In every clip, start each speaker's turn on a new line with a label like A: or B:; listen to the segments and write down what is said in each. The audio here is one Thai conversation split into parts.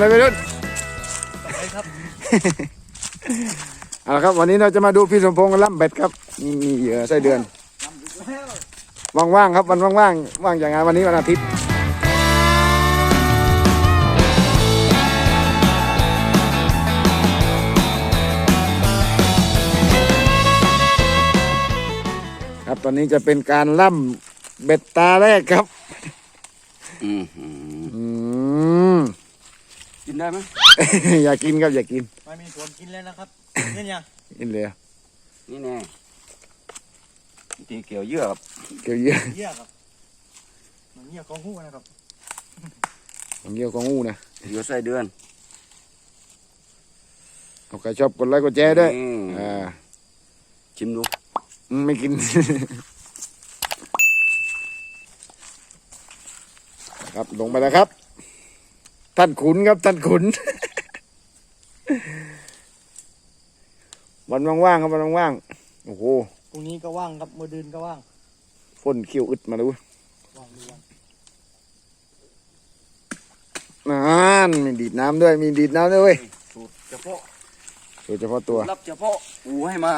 A: ไหมไปรุ่น
B: ไปครับ
A: เอาละครับวันนี้เราจะมาดูพี่สมพงษ์ล่ำเบ็ดครับนี่มีเหยื่อไส้เดือนว่างๆครับวันว่างๆว่างจากงานวันนี้วันอาทิตย์ครับตอนนี้จะเป็นการล่ำเบ็ดตาแรกครับ
C: อืมหืม
A: อืม
C: กินได้ไหม
A: อยากกินครับอยากกิน
B: ไม่มีส่วนกินเลยนะครับนี่ยัง
A: กินเลย
C: นี่แน่ตีเกี่ยวเยื่อครับ
A: เกี่ยวเยื่อ
B: เยี่ยครับมันเยี่ยของหู้นะครับ
A: ของเกี่ยวของงูนะ
C: เยื่อไส้เดือน
A: เอาใครชอบกดไลค์กดแชร์ด้วย
C: อืม
A: อ่า
C: ชิมดู
A: อืมไม่กิน ครับลงไปแล้วครับ ท่านขุนครับ ท่านขุน วันว่างๆครับวันว่างๆโอ้โห
B: ตรงนี้ก็ว่างครับมือดืนก็ว่าง
A: ฝนเขี้ยวอึดมาดู
B: ว่างดูว่าง
A: นั่นมีดีดน้ำด้วย มีดีดน้ำด้วยเว้ย
C: สูตรเฉพาะ
A: โดยเฉพาะตัว
C: รับเฉพาะปูให้มา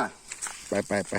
A: ไปไปไป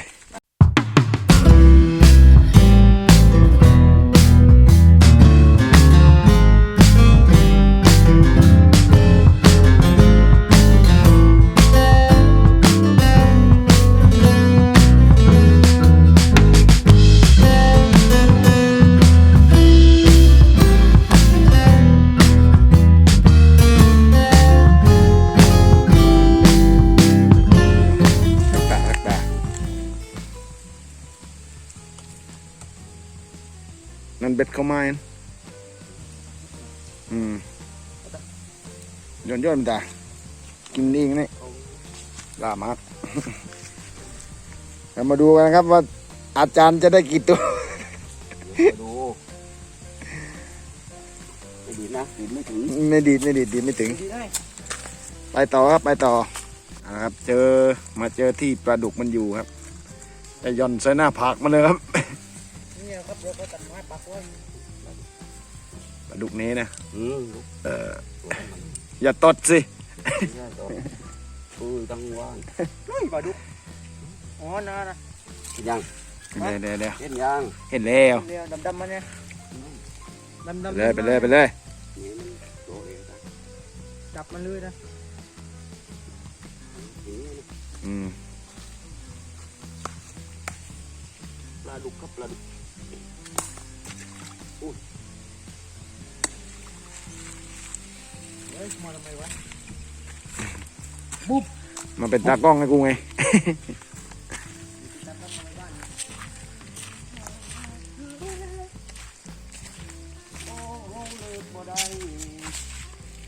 A: ย้อนย้อนๆตากินเองนี่ลามากเรามาดูกันครับว่าอาจารย์จะได้กี่ตัว
C: เดี๋ยวดูไม่ดีนะดีไม่ถึง
A: ไม่ดีดไม่ดีดดีดไม่ถึง
B: ดีได้
A: ไปต่อครับไปต่ออ่าครับเจอมาเจอที่ปลาดุกมันอยู่ครับจะย่อนใส่หน้าผากมันเลยครับ
B: นี่ครับเดี๋ยวก็ตัดไม้ปักไว้
A: ปลาดุกนี้นะ
C: อืม
A: เออ
C: ตัวให้มัน
A: อย่าตดสิ
C: ไม่ได้ต่อปูตั้งว่าง
B: เฮ้ยปลาดุกอ๋อนะนะ
C: กินยัง
A: เดี๋ยวเดี๋ยวเดี๋ยว
C: เห็นยัง
A: เห็นแล้ว
B: เรียวดำๆมันเนี่ยดำ
A: ไป
B: ๆ
A: เลยไปเลยไปเลย
C: นี่มันโตเองนะ
B: จับมันเลยนะ
C: อย่างนี้นะ
A: อืม
C: ปลาดุกครับปลาดุก
B: เฮ้ยมาทำไมวะ
A: มาเป็นตากล้องให้กูไง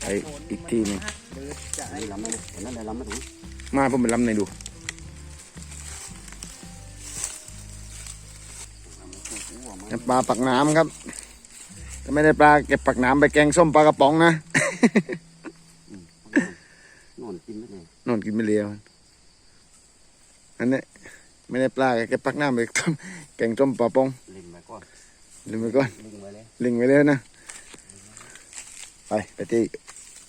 A: ไปอีกทีหนึง
B: เดือดจะ
C: อันนี้ลำไม่ได้เห็นนั่นได้ลำไม่ถึง
A: มาผมไปลำในอยดู
C: ลำไม่ถึงหัวมัน
A: ปลาปักน้ำครับถ้าไม่ได้ปลาเก็บปักน้ำไปแกงส้มปลากระป๋องนะ
C: นอนกินไม่ได้
A: นอนกินไม่เลียวอันนี้ไม่ได้ปลาเก็บปักน้ำไปทำแกงส้มปลาปอง
C: ลิงไว้ก่อน
A: ลืมไปก่อน
C: ลิงไว้เลย
A: ลิงไว้เลยนะไปไปที่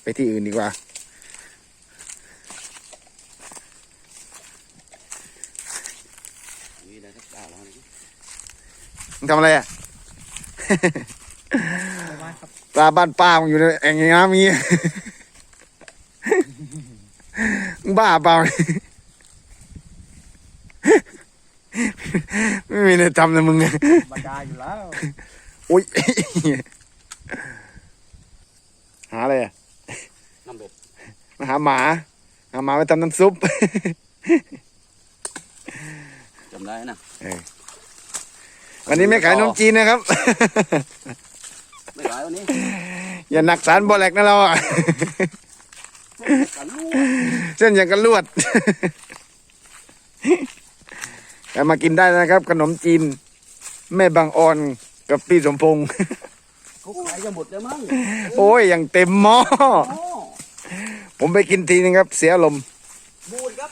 A: ไปที่อื่นดีกว่า
C: นี่ได้สักดาวแล้วนะ
A: มึงทำอะไรอะ
B: ไปไม้ครับ
A: ปลาบ้านป้ามึงอยู่ในแอ่งน้ำมีมึงบ้าเปล่าไม่มีอะไรทำนะมึง
B: บรรดาอยู่แล้ว
A: อุ้ยหาอะไรอะ
C: น้ำเบ็ด
A: มาหาหมาหาหมาไปทำน้ำซุป
C: จำได้นะ
A: วันนี้ไม่ขายนมจีนนะครับ
C: ไม่หลายวันนี้
A: อย่าหนักสารบอแลกนะเราอะ
C: กันลูก
A: เส้นอย่างกันลวด แต่มากินได้นะครับ ขนมจีน แม่บางออนกับพี่สมพงษ์
C: เขาขายจะหมดแล้วมั้ง
A: โอ้ยอย่างเต็มหม้อ
C: โอ้
A: ผมไปกินทีนึงครับ เสียลมณ์
C: บูดครับ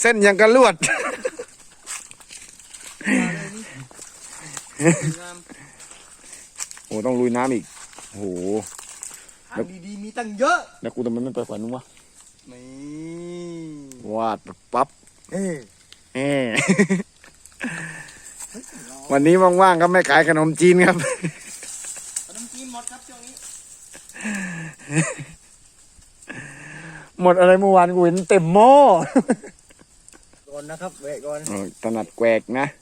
A: เส้นอย่างกันลวด
B: งาม
A: โอ้ ต้องลุยน้ำอีก โอ้โห
B: ทางดีๆมีตั้งเยอะ
A: แล้วกูทำไมไม่ไปฝันนู้นวะ
B: นี่
A: วาดปั๊บ
B: เอ้ย
A: เอ้วันนี้ว่างๆครับไม่ขายขนมจีนครับ
B: ขนมจีนหมดครับช่วงนี้
A: หมดอะไรเมื่อวานกูเห็นเต็มหม้อ
B: ก่อนนะครับเวะก่อน
A: เออถนัดแกวกนะ
C: เออ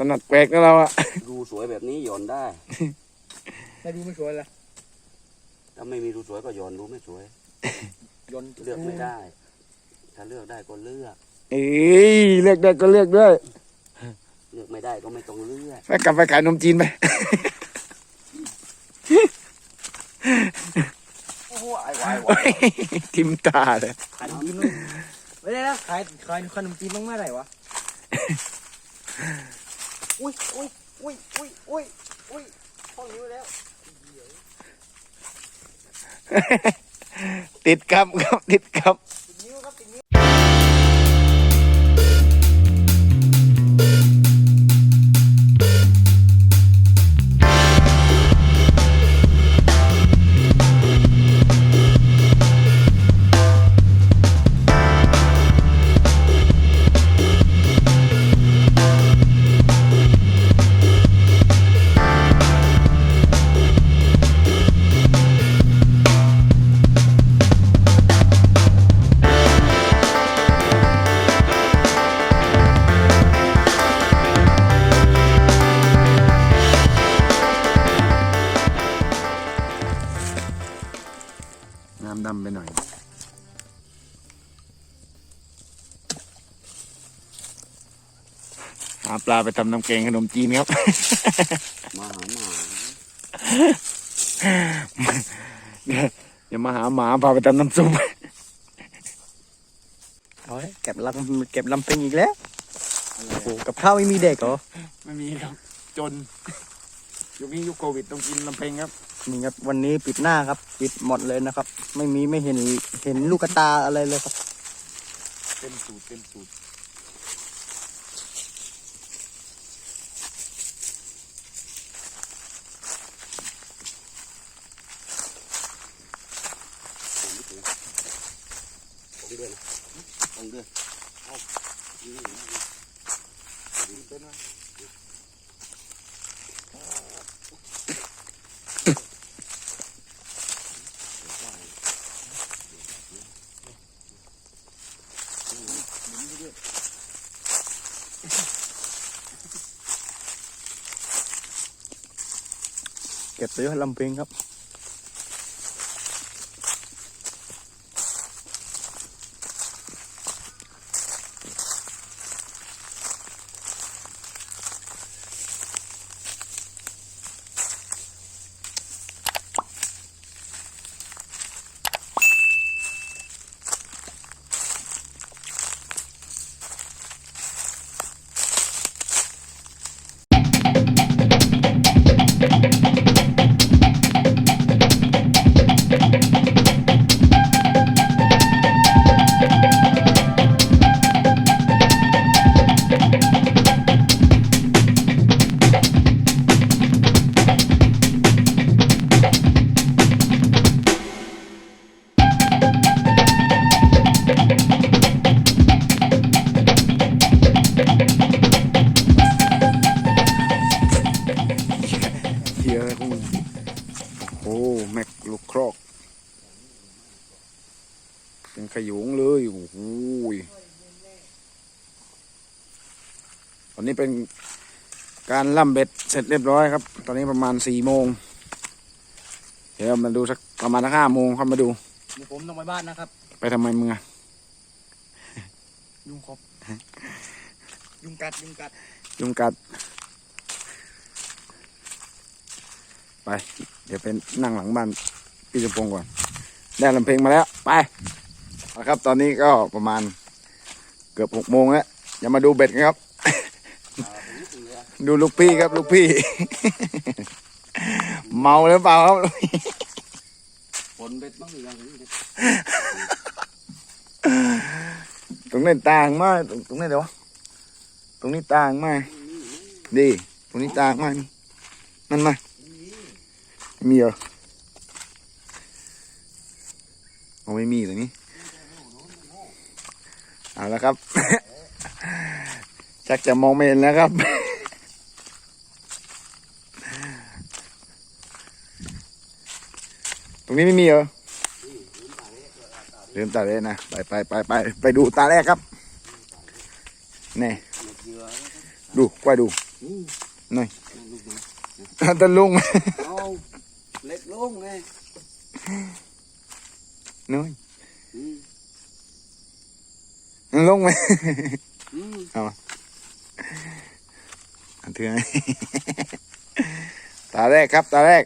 A: ถนัดแกวกนะเราอะ
C: รูสวยแบบนี้หย่อนได้
B: ไม่ดูไม่สวยเลย
C: ถ้าไม่มีรูสวยก็หย่อนรูไม่สวย
B: ยนต์
C: เลือกไม่ได้ ถ้าเลือกได้ก็เลือก
A: เอ้ยเลือกได้ก็เลือกด้วย
C: เลือกไม่ได้ก็ไม่ต้องเลือก
A: ไปกลับไปขายขนมจีนไป
B: โอ้โหไอ้วายวาย
A: ทิมตาเลย
B: ขายขนมจีนมั้งไม่ได้นะขายขายขนมจีนบ้างเมื่อไหร่วะ อุ้ยอุ้ยอุ้ยอุ้ยอุ้ยอุ้ยห้องนี้แล้ว
A: ติดครับครับติดครับ ปลาไปทำน้ำแกงขนมจีนครับ
C: มาหาหมา
A: อย่ามาหาหมาพาไปทำน้ำซุป
B: เอาเลยเก็บลำเก็บลำเป็งอีกแล้วโอ้โหกับข้าวไม่มีเด็กเหรอ
A: ไม่มีครับ จน ยุคนี้ยุคโควิดต้องกินลำเพงครับ
B: นี่ครับวันนี้ปิดหน้าครับ ปิดหมดเลยนะครับ ไม่มีไม่เห็นเห็นลูกกระตาอะไรเลยครับ
A: เต็มสูตรเต็มสูตร
C: ต้องเดือนต้องเดือนเอาเป็นไหม
B: เก็บไปด้วยลำเพงครับ
A: เป็นการล่ำเบ็ดเสร็จเรียบร้อยครับ ตอนนี้ประมาณสี่โมง เดี๋ยวมาดูสักประมาณสักห้าโมงค่อยมาดู
B: เดี๋ยวผมต้องไปบ้านนะครับ
A: ไปทำไมมึงอะ
B: ยุงครบยุงกัดยุงกัด
A: ยุงกัด ไป เดี๋ยวเป็นนั่งหลังบ้านพี่สมพงษ์ก่อน ได้ลำเพลงมาแล้ว ไปเอาครับ ตอนนี้ก็ประมาณเกือบหกโมงแล้วอย่ามาดูเบ็ดกันครับ
C: อ่าผมนิ
A: ดูลูกพี่ครับลูกพี่ เมาหรือเปล่าครับ
C: ผลเบ็ดบ้างหรือยัง
A: ตรงนี้ต่างมากตรงตรงนี้เดี๋ยวตรงนี้ต่างมากดีตรงนี้ต่างมากนั่นมามีเหรอผมไม่มีตรงนี้เอาแล้วครับ ชักจะมองไม่เห็นแล้วครับ ตรง นี้ไม่มีเหรอลืมตาเลยนะ ไปไปไปไปไปดูตาแรกครับนี่ดูกล้วยดูหน่อยตะลุง
C: เอาเล็กลงไง
A: น้อย
C: อืม
A: ลงไหม
C: อืม
A: อันเถื่อนตาแรกครับ ตาแรก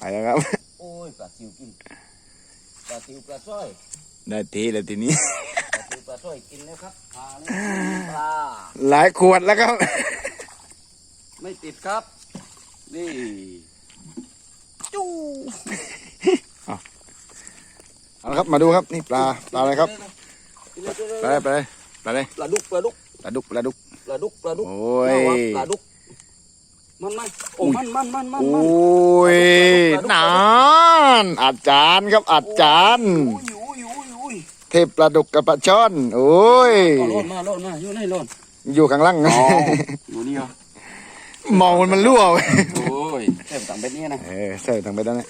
A: ไปแล้วครับ
C: โอ้ยปลาซิวกินปลาซิวปลาสร้อย
A: ได้ทีแล้วทีนี้
C: ปลาซิวปลาสร้อยกินแล้วครับปลาเนี่ยปลา
A: หลายขวดแล้วครับ
C: ไม่ติดครับ นี่จู้
A: เอาละครับมาดูครับนี่ปลาปลาอะไรครับปลาอะไรปลาอะไรปลาอะไร
C: ปลาดุกปลาดุก
A: ปลาดุกปลาดุก
C: ปลาดุกปลาดุก
A: โอ้ย
C: น่าวะปลาดุก มันมันโอ้มันมันมันมัน
A: โอ
C: มัน้
A: ย
C: ปลาดุก
A: นานอาจารย์ครับอาจารย์
C: อุ้ยอุ้ยอุ้ยอุ้ย
A: เทพปลาดุกกับปลาช่อน โอ้ย
C: เอาโลดมาโลดมาอยู่ไหนโลด
A: อยู่ข้างล่าง
C: อ๋ออยู่นี่เหรอ
A: มองมันมันรั่วเว้ย
C: โอ้ยเต็มต่างเป็นนี่นะ
A: เออใส่ทางไปด้านนี้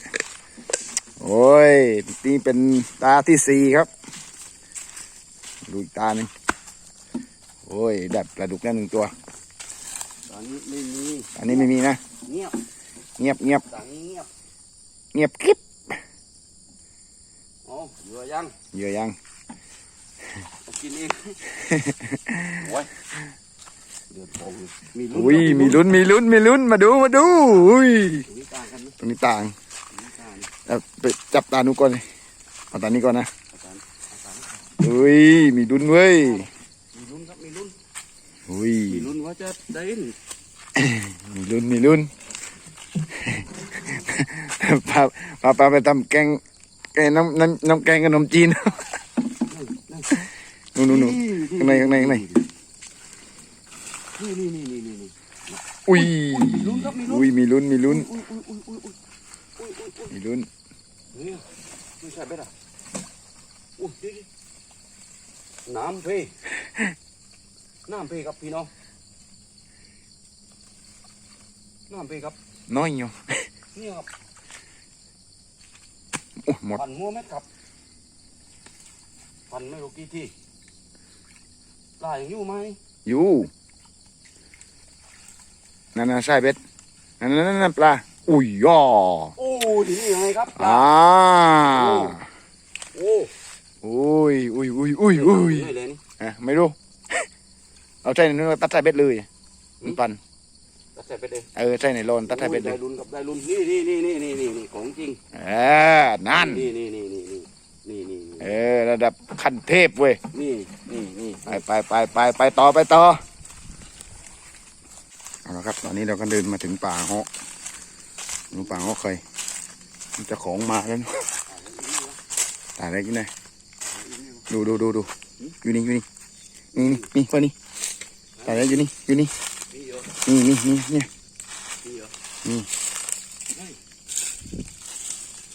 A: โอ้ยนี่เป็นตาที่สี่ครับดูอีกตาหนึ่งโอ้ยดับปลาดุกได้หนึ่งตัว
C: ต อนนี้ไม่มี
A: อันนี้ไม่มีนะ
C: เงียบ
A: เงียบเงียบ
C: ต่างนี้เงียบ
A: เงียบคลิป
C: อ๋อเหยื่อยัง
A: เหยื่อยัง
C: เอากินเองโอ้ยเดือดโป่งมีลุ้น
A: อุ้ย
C: ครับ
A: มีลุ้นมีลุ้นมีลุ้นมาดูมาดูอุ้ย
C: ตรงนี้ต่างกันนะ
A: ตรงนี้ต่าง
C: ตรงนี้ต่าง
A: เอาไปจับตาหนูก่อนเลยเอาตานี้ก่อนนะ
C: อาจารย์อาจารย์
A: อุ้ยมีลุ้นเว้ยุ้ย
C: มีลุ้นว่าจะได้น
A: มีลุ้นมีลุ้นพาพาพาไปทำแกงแกงน้ำน้ำน้ำแกงขนมจีนนู่นนู่นๆข้างในข้างในข้างใน
C: นี่นี่นี่นี่
A: อุ้ยอุ้ยมีลุ้นมีลุ้นมีลุ้น
C: ไม่ใช่ไหมล่ะน้ำพี่ น้ำเพครับพี่น้องน้ำเพครับ
A: น้อยอยู่
C: นี่ครับ
A: โอ้ยหมด
C: พันมัวไหมครับพันไม่รู้กี่ที่ลายยังอยู่ไหม
A: อยู่ นั่นน่ะใช่เบ็ดนั่นนั่นนั่นนั่นปลา อุ้ยย่อ
C: โอ้ดีนี่ยังไงครับ
A: อ่า
C: โอ้
A: โอ้ยอุ้ยอุ้ยอุ้ยอุ้ย
C: นี่เลยนี่
A: อะไม่รู้ เอาใส่ในนู้นตัดใส่เบ็ดเลยมันปัน
C: ตัดใส่ไปเลย
A: เออใส่ในโลนตัดใส่เบ็ดเล
C: ได้
A: ย
C: รุนกับได้รุนนี่นี่นี่นี่นี่นี่นี่ของจริง
A: เออนั่น
C: นี่นี่นี่นี่นี่นี่นี่
A: เออระดับขั้นเทพเว้ย
C: นี่นี่นี่
A: ไปไปไปไปไปต่อไปต่อเอาละครับ ตอนนี้เราก็เดินมาถึงป่าเฮาะดูป่าเฮาะเคยมันจะของมาแล้วนะตายอะไรกินเลยดูดูดูดูอยู่นี่อยู่นี่นี่นี่นี่คนนี้ ตายแล้วอยู่นี่อยู่นี่
C: นี่เหรอ
A: นี่นี่นี่เนี่ย
C: นี่เหรอ
A: นี่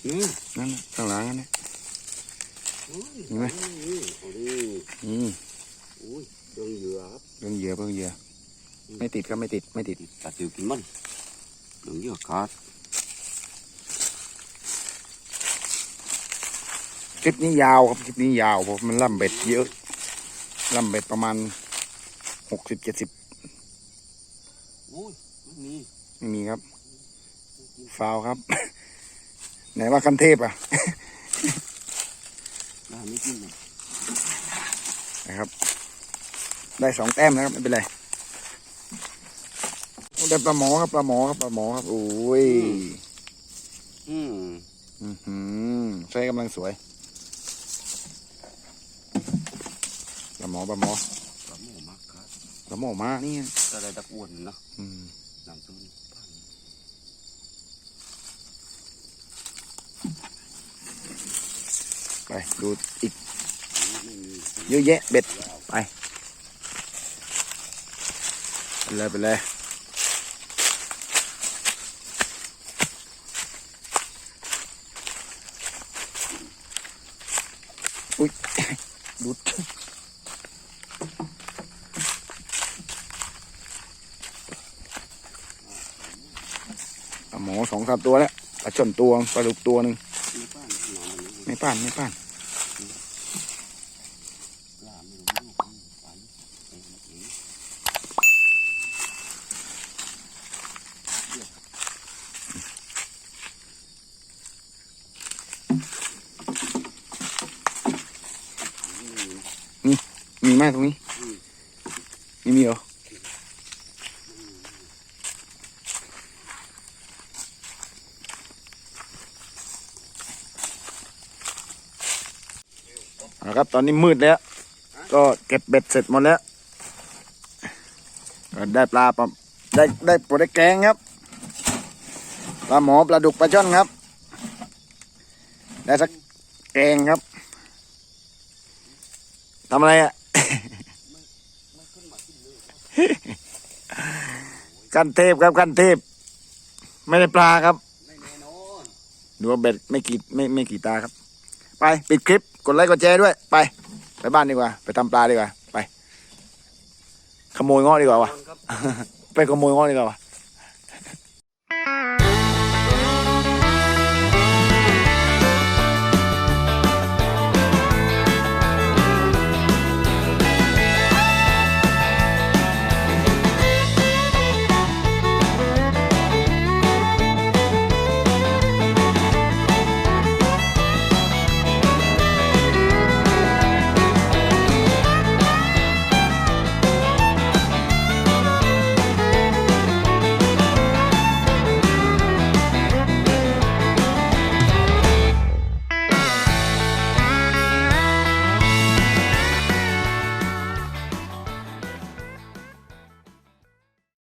C: นี่
A: นั่นน่ะข้างหลังนั่นนะเห็นไหม
C: นี่โอ้นี่
A: นี่
C: อุ้ยเรื่องเหยื่อครับ
A: เรื่องเหยื่อเรื่องเหยื่อไม่ติดก็ไม่ติดไม่ติด
C: ตัดสิวกินมันเรื่องเหยื่อขาด
A: คลิปนี้ยาวครับคลิปนี้ยาวเพราะมันล่ำเบ็ดเยอะล่ำเบ็ดประมาณ หกสิบเจ็ดสิบ
C: อุ้ยไม่มี
A: ไม่มีครับ ฟาวครับ ไหนว่าคันเทพอะ
C: น่าไม่กินเลย
A: นะครับ ได้สองแต้มนะครับ ไม่เป็นไรโอ้ได้ปลาหมอครับปลาหมอครับปลาหมอครับโอ้ย
C: อืม
A: อื้อหือใช้กำลังสวยปลาหมอปลาหมอ
C: ปลาหมูมาก ครับ
A: ปลาหมอมานี่ไง
C: แต่ได้ตะกวนนะ
A: อืม
C: น้ำตื้น
A: ไปดูอีก
C: ไม่มี
A: เยอะแยะเบ็ด ไปไปเลยไปเลยอุ้ยดูดปลาหมอ สองสามตัวแล้วปลาช่อนตัวปลาดุกตัวหนึ่งไม่ป้านไม่ป้านนี่มีไหมตรงนี้ไม่มีเหรอเอาละ ครับ ตอนนี้มืดแล้ว ก็เก็บเบ็ดเสร็จหมดแล้วได้ปลาปได้ได้ปลาได้แกงครับปลาหมอปลาดุกปลาช่อนครับ ได้สักแกงครับทำอะไรอะกันเทพครับกันเทพ ไม่ได้ปลาครับดูว่าเบ็ดไม่กี่ไม่ไม่กี่ตาครับ ไปปิดคลิป กดไลค์กดแชร์ด้วย ไป ไปบ้านดีกว่า ไปทำปลาดีกว่า ไป ขโมยเงาะดีกว่าวะ
C: ครับ
A: ไปขโมยเงาะดีกว่าวะ